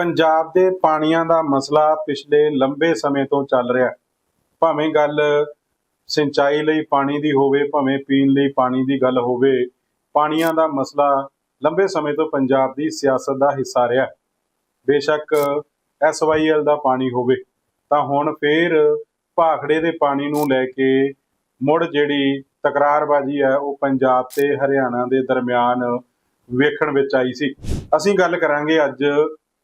ਪੰਜਾਬ ਦੇ ਪਾਣੀਆਂ ਦਾ ਮਸਲਾ ਪਿਛਲੇ ਲੰਬੇ ਸਮੇਂ ਤੋਂ ਚੱਲ ਰਿਹਾ ਭਾਵੇਂ ਗੱਲ ਸਿੰਚਾਈ ਲਈ ਪਾਣੀ ਦੀ ਹੋਵੇ, ਭਾਵੇਂ ਪੀਣ ਲਈ ਪਾਣੀ ਦੀ ਗੱਲ ਹੋਵੇ, ਪਾਣੀਆਂ ਦਾ ਮਸਲਾ ਲੰਬੇ ਸਮੇਂ ਤੋਂ ਪੰਜਾਬ ਦੀ ਸਿਆਸਤ ਦਾ ਹਿੱਸਾ ਰਿਹਾ ਹੈ। ਬੇਸ਼ੱਕ ਐਸਵਾਈਐਲ ਦਾ ਪਾਣੀ ਹੋਵੇ, ਤਾਂ ਹੁਣ ਫੇਰ ਭਾਖੜੇ ਦੇ ਪਾਣੀ ਨੂੰ ਲੈ ਕੇ ਮੁੜ ਜਿਹੜੀ ਤਕਰਾਰਬਾਜ਼ੀ ਹੈ, ਉਹ ਪੰਜਾਬ ਤੇ ਹਰਿਆਣਾ ਦੇ ਦਰਮਿਆਨ ਵੇਖਣ ਵਿੱਚ ਆਈ ਸੀ ਅਸੀਂ ਗੱਲ ਕਰਾਂਗੇ ਅੱਜ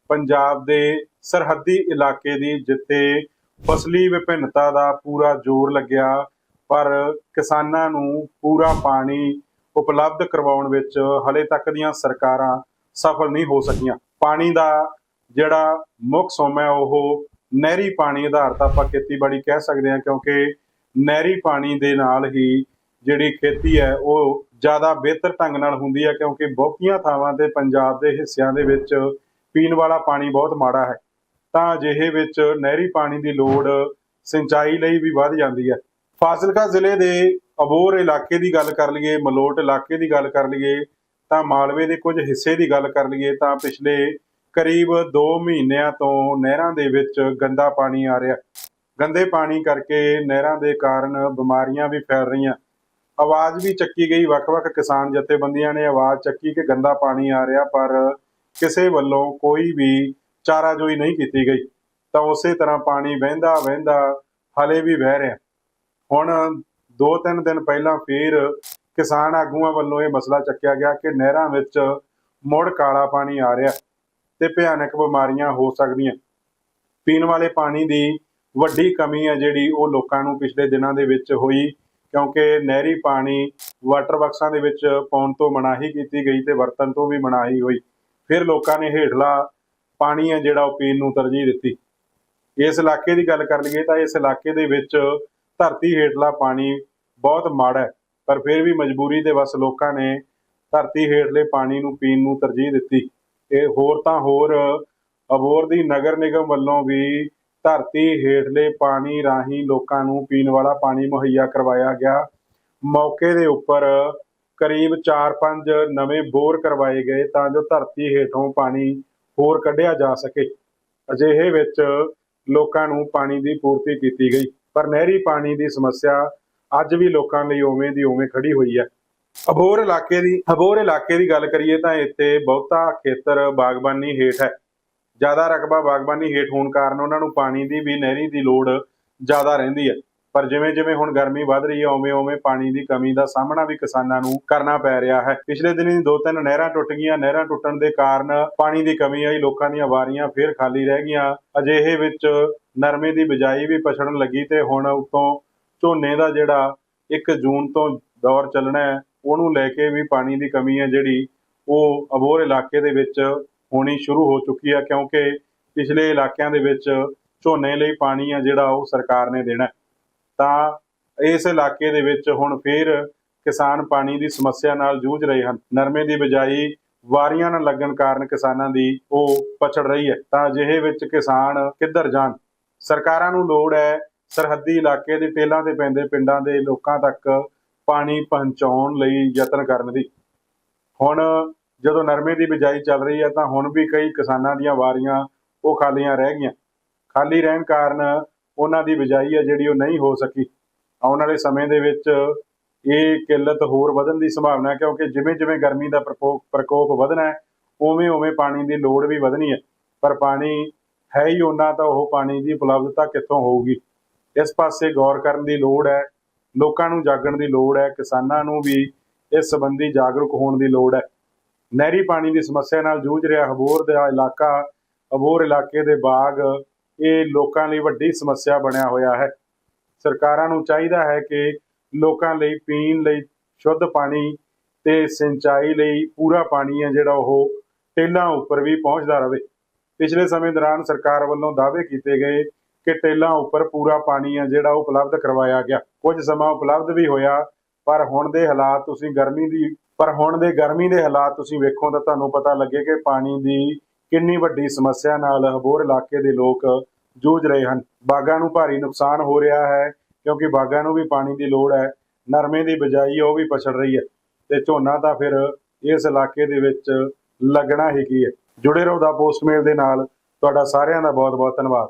ਪੰਜਾਬ ਦੇ ਸਰਹੱਦੀ ਇਲਾਕੇ ਦੀ ਜਿੱਥੇ ਫਸਲੀ ਵਿਭਿੰਨਤਾ ਦਾ ਪੂਰਾ ਜ਼ੋਰ ਲੱਗਿਆ, ਪਰ ਕਿਸਾਨਾਂ ਨੂੰ ਪੂਰਾ ਪਾਣੀ ਉਪਲਬਧ ਕਰਵਾਉਣ ਵਿੱਚ ਹਲੇ ਤੱਕ ਦੀਆਂ ਸਰਕਾਰਾਂ ਸਫਲ ਨਹੀਂ ਹੋ ਸਕੀਆਂ। ਪਾਣੀ ਦਾ ਜਿਹੜਾ ਮੁੱਖ ਸੋਮਾ ਹੈ, ਉਹ ਨਹਿਰੀ ਪਾਣੀ ਆਧਾਰਿਤ ਆਪਾਂ ਖੇਤੀਬਾੜੀ ਕਹਿ ਸਕਦੇ ਹਾਂ, ਕਿਉਂਕਿ ਨਹਿਰੀ ਪਾਣੀ ਦੇ ਨਾਲ ਹੀ ਜਿਹੜੀ ਖੇਤੀ ਹੈ, ਉਹ ਜ਼ਿਆਦਾ ਬਿਹਤਰ ਢੰਗ ਨਾਲ ਹੁੰਦੀ ਹੈ, ਕਿਉਂਕਿ ਬਹੁਤੀਆਂ ਥਾਵਾਂ ਤੇ ਪੰਜਾਬ ਦੇ ਹਿੱਸਿਆਂ ਦੇ ਵਿੱਚ ਪੀਣ ਵਾਲਾ ਪਾਣੀ ਬਹੁਤ ਮਾੜਾ ਹੈ, ਤਾਂ ਅਜਿਹੇ ਵਿੱਚ ਨਹਿਰੀ ਪਾਣੀ ਦੀ ਲੋੜ ਸਿੰਚਾਈ ਲਈ ਵੀ ਵੱਧ ਜਾਂਦੀ ਹੈ। ਫਾਜ਼ਿਲਕਾ ਜ਼ਿਲ੍ਹੇ ਦੇ ਅਬੋਰ ਇਲਾਕੇ ਦੀ ਗੱਲ ਕਰ ਲਈਏ, ਮਲੋਟ ਇਲਾਕੇ ਦੀ ਗੱਲ ਕਰ ਲਈਏ, ਤਾਂ ਮਾਲਵੇ ਦੇ ਕੁਝ ਹਿੱਸੇ ਦੀ ਗੱਲ ਕਰ ਲਈਏ, ਤਾਂ ਪਿਛਲੇ ਕਰੀਬ 2 ਮਹੀਨਿਆਂ ਤੋਂ ਨਹਿਰਾਂ ਦੇ ਵਿੱਚ ਗੰਦਾ ਪਾਣੀ ਆ ਰਿਹਾ ਗੰਦੇ ਪਾਣੀ ਕਰਕੇ ਨਹਿਰਾਂ ਦੇ ਕਾਰਨ ਬਿਮਾਰੀਆਂ ਵੀ ਫੈਲ ਰਹੀਆਂ। ਆਵਾਜ਼ ਵੀ ਚੱਕੀ ਗਈ, ਵੱਖ-ਵੱਖ ਕਿਸਾਨ ਜਥੇਬੰਦੀਆਂ ਨੇ ਆਵਾਜ਼ ਚੱਕੀ ਕਿ ਗੰਦਾ ਪਾਣੀ ਆ ਰਿਹਾ, ਪਰ ਕਿਸੇ ਵੱਲੋਂ ਕੋਈ ਵੀ ਚਾਰਾਜੋਈ ਨਹੀਂ ਕੀਤੀ ਗਈ, ਤਾਂ ਉਸੇ ਤਰ੍ਹਾਂ ਪਾਣੀ ਵਹਿੰਦਾ ਵਹਿੰਦਾ ਹਲੇ ਵੀ ਵਹਿ ਰਿਹਾ। ਹੁਣ 2-3 ਦਿਨ ਪਹਿਲਾਂ ਫੇਰ ਕਿਸਾਨ ਆਗੂਆਂ ਵੱਲੋਂ ਇਹ ਮਸਲਾ ਚੱਕਿਆ ਗਿਆ ਕਿ ਨਹਿਰਾਂ ਵਿੱਚ ਮੁੜ ਕਾਲਾ ਪਾਣੀ ਆ ਰਿਹਾ ਤੇ ਭਿਆਨਕ ਬਿਮਾਰੀਆਂ ਹੋ ਸਕਦੀਆਂ। ਪੀਣ ਵਾਲੇ ਪਾਣੀ ਦੀ ਵੱਡੀ ਕਮੀ ਹੈ ਜਿਹੜੀ ਉਹ ਲੋਕਾਂ ਨੂੰ ਪਿਛਲੇ ਦਿਨਾਂ ਦੇ ਵਿੱਚ ਹੋਈ, ਕਿਉਂਕਿ ਨਹਿਰੀ ਪਾਣੀ ਵਾਟਰ ਬਕਸਾਂ ਦੇ ਵਿੱਚ ਪਾਉਣ ਤੋਂ ਮਨਾਹੀ ਕੀਤੀ ਗਈ ਤੇ ਵਰਤਣ ਤੋਂ ਵੀ ਮਨਾਹੀ ਹੋਈ। ਫਿਰ ਲੋਕਾਂ ਨੇ ਹੇਠਲਾ ਪਾਣੀ ਹੈ ਜਿਹੜਾ ਉਹ ਪੀਣ ਨੂੰ ਤਰਜੀਹ ਦਿੱਤੀ। ਇਸ ਇਲਾਕੇ ਦੀ ਗੱਲ ਕਰ ਲਈਏ ਤਾਂ ਇਸ ਇਲਾਕੇ ਦੇ ਵਿੱਚ ਧਰਤੀ ਹੇਠਲਾ ਪਾਣੀ ਬਹੁਤ ਮਾੜਾ ਹੈ, ਪਰ ਫਿਰ ਵੀ ਮਜਬੂਰੀ ਦੇ ਵਸ ਲੋਕਾਂ ਨੇ ਧਰਤੀ ਹੇਠਲੇ ਪਾਣੀ ਨੂੰ ਪੀਣ ਨੂੰ ਤਰਜੀਹ ਦਿੱਤੀ। ਇਹ ਹੋਰ ਤਾਂ ਹੋਰ ਅਬੋਰ ਦੀ ਨਗਰ ਨਿਗਮ ਵੱਲੋਂ ਵੀ ਧਰਤੀ ਹੇਠਲੇ ਪਾਣੀ ਰਾਹੀਂ ਲੋਕਾਂ ਨੂੰ ਪੀਣ ਵਾਲਾ ਪਾਣੀ ਮੁਹੱਈਆ ਕਰਵਾਇਆ ਗਿਆ। ਮੌਕੇ ਦੇ ਉੱਪਰ ਕਰੀਬ 4-5 ਨਵੇਂ ਬੋਰ ਕਰਵਾਏ ਗਏ ਤਾਂ ਜੋ ਧਰਤੀ ਹੇਠੋਂ ਪਾਣੀ ਹੋਰ ਕੱਢਿਆ ਜਾ ਸਕੇ। ਅਜਿਹੇ ਵਿੱਚ ਲੋਕਾਂ ਨੂੰ ਪਾਣੀ ਦੀ ਪੂਰਤੀ ਕੀਤੀ ਗਈ, ਪਰ ਨਹਿਰੀ ਪਾਣੀ ਦੀ ਸਮੱਸਿਆ ਅੱਜ ਵੀ ਲੋਕਾਂ ਲਈ ਉਵੇਂ ਦੀ ਉਵੇਂ ਖੜੀ ਹੋਈ ਹੈ। ਅਬੋਰ ਇਲਾਕੇ ਦੀ, ਅਬੋਰ ਇਲਾਕੇ ਦੀ ਗੱਲ ਕਰੀਏ ਤਾਂ ਇੱਥੇ ਬਹੁਤਾ ਖੇਤਰ ਬਾਗਬਾਨੀ ਹੇਠ ਹੈ। ਜ਼ਿਆਦਾ ਰਕਬਾ ਬਾਗਬਾਨੀ ਹੇਠ ਹੋਣ ਕਾਰਨ ਉਹਨਾਂ ਨੂੰ ਪਾਣੀ ਦੀ ਵੀ ਨਹਿਰੀ ਦੀ ਲੋੜ ਜ਼ਿਆਦਾ ਰਹਿੰਦੀ ਹੈ। ਪਰ ਜਿਵੇਂ ਜਿਵੇਂ ਹੁਣ ਗਰਮੀ ਵੱਧ ਰਹੀ ਹੈ, ਉਵੇਂ ਉਵੇਂ ਪਾਣੀ ਦੀ ਕਮੀ ਦਾ ਸਾਹਮਣਾ ਵੀ ਕਿਸਾਨਾਂ ਨੂੰ ਕਰਨਾ ਪੈ ਰਿਹਾ ਹੈ। ਪਿਛਲੇ ਦਿਨੀ ਦੋ ਤਿੰਨ ਨਹਿਰਾਂ ਟੁੱਟ ਗਈਆਂ। ਨਹਿਰਾਂ ਟੁੱਟਣ ਦੇ ਕਾਰਨ ਪਾਣੀ ਦੀ ਕਮੀ ਆਈ। ਲੋਕਾਂ ਦੀਆਂ ਵਾਰੀਆਂ ਫੇਰ ਖਾਲੀ ਰਹਿ ਗਈਆਂ। ਅਜਿਹੇ ਵਿੱਚ ਨਰਮੇ ਦੀ ਬਿਜਾਈ ਵੀ ਪਛੜਨ ਲੱਗੀ ਤੇ ਹੁਣ ਉਤੋਂ ਝੋਨੇ ਦਾ ਜਿਹੜਾ 1 ਜੂਨ ਤੋਂ ਦੌਰ ਚੱਲਣਾ ਹੈ, ਉਹਨੂੰ ਲੈ ਕੇ ਵੀ ਪਾਣੀ ਦੀ ਕਮੀ ਹੈ ਜਿਹੜੀ ਉਹ ਅਬੋਰ ਇਲਾਕੇ ਦੇ ਵਿੱਚ ਹੋਣੀ ਸ਼ੁਰੂ ਹੋ ਚੁੱਕੀ ਹੈ, ਕਿਉਂਕਿ ਪਿਛਲੇ ਇਲਾਕਿਆਂ ਦੇ ਵਿੱਚ ਝੋਨੇ ਲਈ ਪਾਣੀ ਆ ਜਿਹੜਾ ਉਹ ਸਰਕਾਰ ਨੇ ਦੇਣਾ ਤਾਂ ਇਸ ਇਲਾਕੇ ਦੇ ਵਿੱਚ ਹੁਣ ਫੇਰ ਕਿਸਾਨ ਪਾਣੀ ਦੀ ਸਮੱਸਿਆ ਨਾਲ ਜੂਝ ਰਹੇ ਹਨ। ਨਰਮੇ ਦੀ ਬਿਜਾਈ ਵਾਰੀਆਂ ਨਾਲ ਲੱਗਣ ਕਾਰਨ ਕਿਸਾਨਾਂ ਦੀ ਉਹ ਪਛੜ ਰਹੀ ਹੈ। ਤਾਂ ਅਜਿਹੇ ਵਿੱਚ ਕਿਸਾਨ ਕਿੱਧਰ ਜਾਣ? ਸਰਕਾਰਾਂ ਨੂੰ ਲੋੜ ਹੈ ਸਰਹੱਦੀ ਇਲਾਕੇ ਦੇ ਟੇਲਾਂ ਤੇ ਪੈਂਦੇ ਪਿੰਡਾਂ ਦੇ ਲੋਕਾਂ ਤੱਕ ਪਾਣੀ ਪਹੁੰਚਾਉਣ ਲਈ ਯਤਨ ਕਰਨ ਦੀ। ਹੁਣ ਜਦੋਂ ਨਰਮੇ ਦੀ ਬਿਜਾਈ ਚੱਲ ਰਹੀ ਹੈ ਤਾਂ ਹੁਣ ਵੀ ਕਈ ਕਿਸਾਨਾਂ ਦੀਆਂ ਵਾਰੀਆਂ ਉਹ ਖਾਲੀਆਂ ਰਹਿ ਗਈਆਂ। ਖਾਲੀ ਰਹਿਣ ਕਾਰਨ ਉਹਨਾਂ ਦੀ ਬਿਜਾਈ ਹੈ ਜਿਹੜੀ ਉਹ ਨਹੀਂ ਹੋ ਸਕੀ। ਆਉਣ ਵਾਲੇ ਸਮੇਂ ਦੇ ਵਿੱਚ ਇਹ ਕਿੱਲਤ ਹੋਰ ਵਧਣ ਦੀ ਸੰਭਾਵਨਾ ਹੈ ਕਿਉਂਕਿ ਜਿਵੇਂ ਜਿਵੇਂ ਗਰਮੀ ਦਾ ਪ੍ਰਕੋਪ ਪ੍ਰਕੋਪ ਵਧਣਾ ਹੈ, ਉਵੇਂ ਉਵੇਂ ਪਾਣੀ ਦੀ ਲੋੜ ਵੀ ਵਧਣੀ ਹੈ। ਪਰ ਪਾਣੀ ਹੈ ਹੀ ਉਹਨਾਂ ਤਾਂ ਉਹ ਪਾਣੀ ਦੀ ਉਪਲਬਧਤਾ ਕਿੱਥੋਂ ਹੋਊਗੀ? ਇਸ ਪਾਸੇ ਗੌਰ ਕਰਨ ਦੀ ਲੋੜ ਹੈ, ਲੋਕਾਂ ਨੂੰ ਜਾਗਣ ਦੀ ਲੋੜ ਹੈ, ਕਿਸਾਨਾਂ ਨੂੰ ਵੀ ਇਸ ਸੰਬੰਧੀ ਜਾਗਰੂਕ ਹੋਣ ਦੀ ਲੋੜ ਹੈ। ਨਹਿਰੀ ਪਾਣੀ ਦੀ ਸਮੱਸਿਆ ਨਾਲ ਜੂਝ ਰਿਹਾ ਹਬੋਰ ਦਾ ਇਲਾਕਾ, ਅਬੋਰ ਇਲਾਕੇ ਦੇ ਬਾਗ ਇਹ ਲੋਕਾਂ ਲਈ ਵੱਡੀ ਸਮੱਸਿਆ ਬਣਿਆ ਹੋਇਆ ਹੈ। ਸਰਕਾਰਾਂ ਨੂੰ ਚਾਹੀਦਾ ਹੈ ਕਿ ਲੋਕਾਂ ਲਈ ਪੀਣ ਲਈ ਸ਼ੁੱਧ ਪਾਣੀ ਤੇ ਸਿੰਚਾਈ ਲਈ ਪੂਰਾ ਪਾਣੀ ਹੈ ਜਿਹੜਾ ਉਹ ਟੇਲਾਂ ਉੱਪਰ ਵੀ ਪਹੁੰਚਦਾ ਰਹੇ। ਪਿਛਲੇ ਸਮੇਂ ਦੌਰਾਨ ਸਰਕਾਰ ਵੱਲੋਂ ਦਾਅਵੇ ਕੀਤੇ ਗਏ ਕਿ ਟੇਲਾਂ ਉੱਪਰ ਪੂਰਾ ਪਾਣੀ ਹੈ ਜਿਹੜਾ ਉਹ ਉਪਲਬਧ ਕਰਵਾਇਆ ਗਿਆ। ਕੁਝ ਸਮਾਂ ਉਪਲਬਧ ਵੀ ਹੋਇਆ, ਪਰ ਹੁਣ ਦੇ ਹਾਲਾਤ ਤੁਸੀਂ ਗਰਮੀ ਦੀ, ਪਰ ਹੁਣ ਦੇ ਗਰਮੀ ਦੇ ਹਾਲਾਤ ਤੁਸੀਂ ਵੇਖੋ ਤਾਂ ਤੁਹਾਨੂੰ ਪਤਾ ਲੱਗੇ ਕਿ ਪਾਣੀ ਦੀ ਕਿੰਨੀ ਵੱਡੀ ਸਮੱਸਿਆ ਨਾਲ ਹਬੋਰ ਇਲਾਕੇ ਦੇ ਲੋਕ ਜੂਝ ਰਹੇ ਹਨ। ਬਾਗਾਂ ਨੂੰ ਭਾਰੀ ਨੁਕਸਾਨ ਹੋ ਰਿਹਾ ਹੈ ਕਿਉਂਕਿ ਬਾਗਾਂ ਨੂੰ ਵੀ ਪਾਣੀ ਦੀ ਲੋੜ ਹੈ, ਨਰਮੇ ਦੀ ਬਜਾਈ ਉਹ ਵੀ ਪਛੜ ਰਹੀ ਹੈ ਤੇ ਝੋਨਾ ਤਾਂ ਫਿਰ ਇਸ ਇਲਾਕੇ ਦੇ ਵਿੱਚ ਲੱਗਣਾ ਹੀ ਕੀ ਹੈ। ਜੁੜੇ ਰਹੋ ਦਾ ਪੋਸਟਮੇਲ ਦੇ ਨਾਲ। ਤੁਹਾਡਾ ਸਾਰਿਆਂ ਦਾ ਬਹੁਤ ਬਹੁਤ ਧੰਨਵਾਦ।